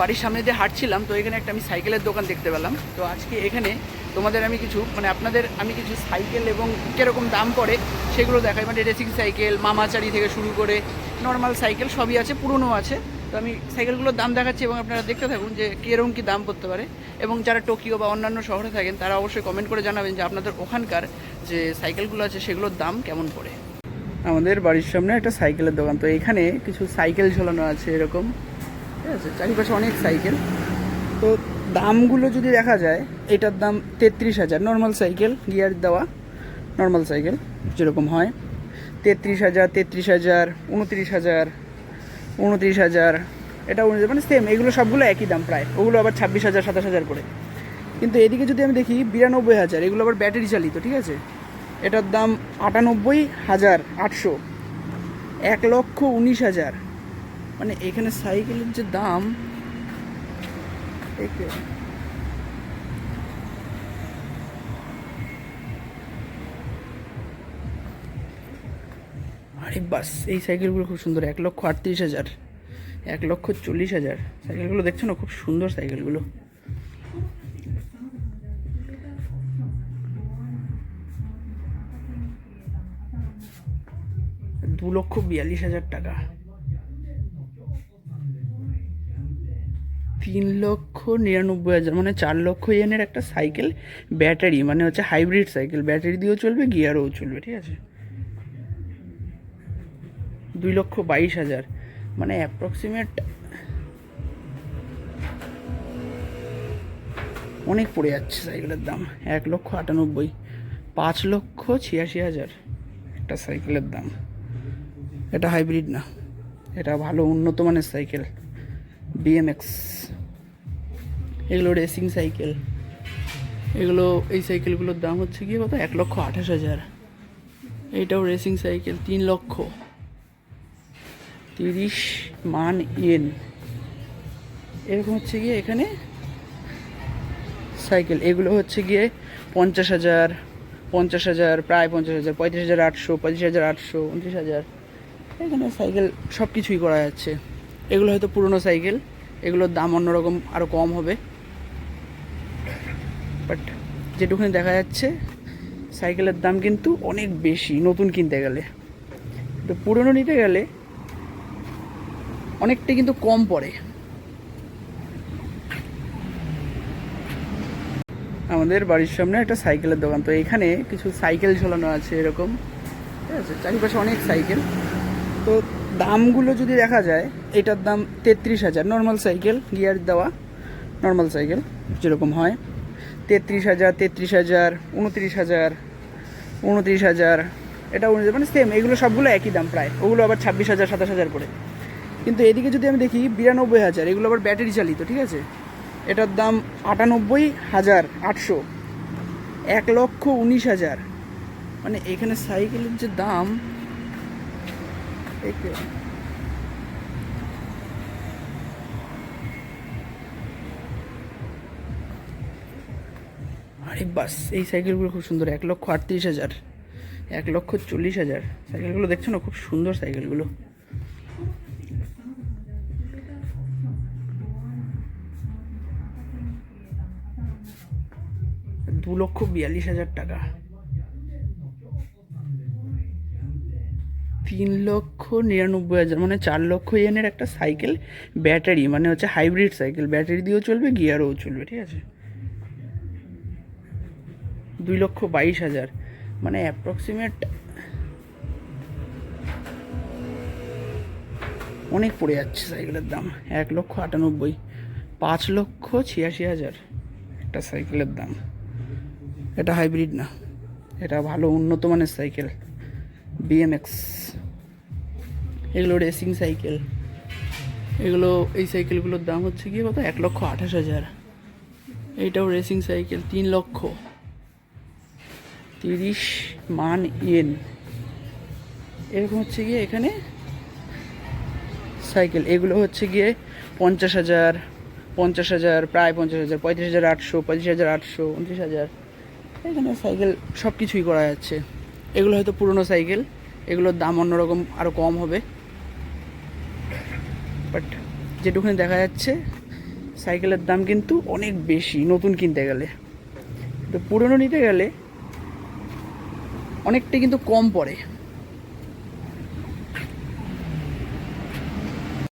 বাড়ির সামনে দিয়ে হাঁটছিলাম, তো এখানে একটা আমি সাইকেলের দোকান দেখতে পেলাম। তো আজকে এখানে তোমাদের আমি কিছু মানে আপনাদের আমি কিছু সাইকেল এবং কীরকম দাম পড়ে সেগুলো দেখাই। মানে রেসিং সাইকেল, মামাচারি থেকে শুরু করে নর্মাল সাইকেল সবই আছে, পুরনো আছে। তো আমি সাইকেলগুলোর দাম দেখাচ্ছি এবং আপনারা দেখতে থাকুন যে কীরকম কী দাম পড়তে পারে। এবং যারা টোকিও বা অন্যান্য শহরে থাকেন, তারা অবশ্যই কমেন্ট করে জানাবেন যে আপনাদের ওখানকার যে সাইকেলগুলো আছে, সেগুলোর দাম কেমন পড়ে। আমাদের বাড়ির সামনে একটা সাইকেলের দোকান, তো এখানে কিছু সাইকেল ঝোলানো আছে এরকম। ঠিক আছে? চারিপাশে অনেক সাইকেল তো দামগুলো যদি দেখা যায়, এটার দাম তেত্রিশ হাজার। নর্মাল সাইকেল গিয়ার দেওয়া নর্মাল সাইকেল যেরকম হয়। তেত্রিশ হাজার তেত্রিশ হাজার, উনত্রিশ হাজার উনত্রিশ হাজার, এটা উনত্রিশ মানে সেম এগুলো সবগুলো একই দাম প্রায়। ওগুলো আবার ছাব্বিশ হাজার, সাতাশ হাজার করে। কিন্তু এদিকে যদি আমি দেখি, বিরানব্বই হাজার, এগুলো আবার ব্যাটারি চালিত, ঠিক আছে? এটার দাম আটানব্বই হাজার আটশো। এক লক্ষ উনিশ হাজার। মানে এখানে সাইকেলের যে দাম আরে বাস, এই সাইকেলগুলো খুব সুন্দর, এক লক্ষ আটত্রিশ হাজার, এক লক্ষ চল্লিশ হাজার। সাইকেলগুলো দেখছ না, খুব সুন্দর সাইকেলগুলো। দু লক্ষ বিয়াল্লিশ হাজার টাকা। তিন লক্ষ নিরানব্বই হাজার মানে চার লক্ষ ইয়েনের একটা সাইকেল ব্যাটারি মানে হচ্ছে হাইব্রিড সাইকেল। ব্যাটারি দিয়েও চলবে, গিয়ারও চলবে, ঠিক আছে? দুই লক্ষ বাইশ হাজার মানে অ্যাপ্রক্সিমেট অনেক পড়ে যাচ্ছে সাইকেলের দাম, এক লক্ষ আটানব্বই, পাঁচ লক্ষ ছিয়াশি হাজার একটা সাইকেলের দাম। এটা হাইব্রিড না, এটা ভালো উন্নত মানের সাইকেল। বিএমএক্স এগুলো রেসিং সাইকেল এগুলো, এই সাইকেলগুলোর দাম হচ্ছে কি কত? এক লক্ষ আঠাশ হাজার। এইটাও রেসিং সাইকেল তিন লক্ষ। তিরিশ মান ইয়েন এরকম হচ্ছে গিয়ে এখানে সাইকেল এগুলো হচ্ছে গিয়ে পঞ্চাশ হাজার পঞ্চাশ হাজার, প্রায় পঞ্চাশ হাজার, পঁয়ত্রিশ হাজার আটশো, পঁয়ত্রিশ হাজার আটশো, উনত্রিশ হাজার। এখানে সাইকেল সব কিছুই করা যাচ্ছে। এগুলো হয়তো পুরনো সাইকেল, এগুলোর দাম অন্যরকম আরও কম হবে। বাট যেটুকুনি দেখা যাচ্ছে, সাইকেলের দাম কিন্তু অনেক বেশি নতুন কিনতে গেলে। তো পুরনো নিতে গেলে অনেকটা কিন্তু কম পড়ে। আমাদের বাড়ির সামনে একটা সাইকেলের দোকান, তো এখানে কিছু সাইকেল ঝোলানো আছে এরকম। ঠিক আছে, চারিপাশে অনেক সাইকেল। তো দামগুলো যদি দেখা যায়, এটার দাম তেত্রিশ হাজার। নর্মাল সাইকেল গিয়ার দেওয়া নর্মাল সাইকেল যেরকম হয়। তেত্রিশ হাজার তেত্রিশ হাজার, উনত্রিশ হাজার উনত্রিশ হাজার, এটা উনত্রিশ মানে সেম এগুলো সবগুলো একই দাম প্রায়। ওগুলো আবার ছাব্বিশ হাজার, সাতাশ হাজার করে। কিন্তু এদিকে যদি আমি দেখি, বিরানব্বই হাজার, এগুলো আবার ব্যাটারি চালিত, ঠিক আছে? এটার দাম আটানব্বই হাজার আটশো। এক লক্ষ উনিশ হাজার। মানে এখানে সাইকেলের যে দাম একে- আরে বাস, এই সাইকেলগুলো খুব সুন্দর। এক লক্ষ আটত্রিশ হাজার, এক লক্ষ চল্লিশ হাজার। সাইকেলগুলো দেখছ না? খুব সুন্দর সাইকেলগুলো। দু লক্ষ বিয়াল্লিশ হাজার টাকা। তিন লক্ষ নিরানব্বই হাজার মানে চার লক্ষ ইয়েনের একটা সাইকেল, ব্যাটারি মানে হচ্ছে হাইব্রিড সাইকেল। ব্যাটারি দিয়েও চলবে, গিয়ারও চলবে, ঠিক আছে? দুই লক্ষ বাইশ হাজার মানে অ্যাপ্রক্সিমেট অনেক পড়ে যাচ্ছে সাইকেলের দাম। এক লক্ষ আটানব্বই, পাঁচ লক্ষ ছিয়াশি হাজার একটা সাইকেলের দাম। এটা হাইব্রিড না, এটা ভালো উন্নত মানের সাইকেল বিএমএক্স এগুলো রেসিং সাইকেল এগুলো, এই সাইকেলগুলোর দাম হচ্ছে কি কত? এক লক্ষ আঠাশ হাজার। এইটাও রেসিং সাইকেল তিন লক্ষ। তিরিশ মান ইয়েন এরকম হচ্ছে গিয়ে এখানে সাইকেল এগুলো হচ্ছে গিয়ে পঞ্চাশ হাজার পঞ্চাশ হাজার, প্রায় পঞ্চাশ হাজার, পঁয়ত্রিশ হাজার আটশো, পঁয়ত্রিশ হাজার আটশো উনত্রিশ হাজার। এখানে সাইকেল সব কিছুই করা যাচ্ছে। এগুলো হয়তো পুরনো সাইকেল এগুলোর দাম অন্যরকম আরও কম হবে। বাট যেটুকুনি দেখা যাচ্ছে, সাইকেলের দাম কিন্তু অনেক বেশি, নতুন কিনতে গেলে। তো পুরনো নিতে গেলে অনেকটাই কিন্তু কম পড়ে।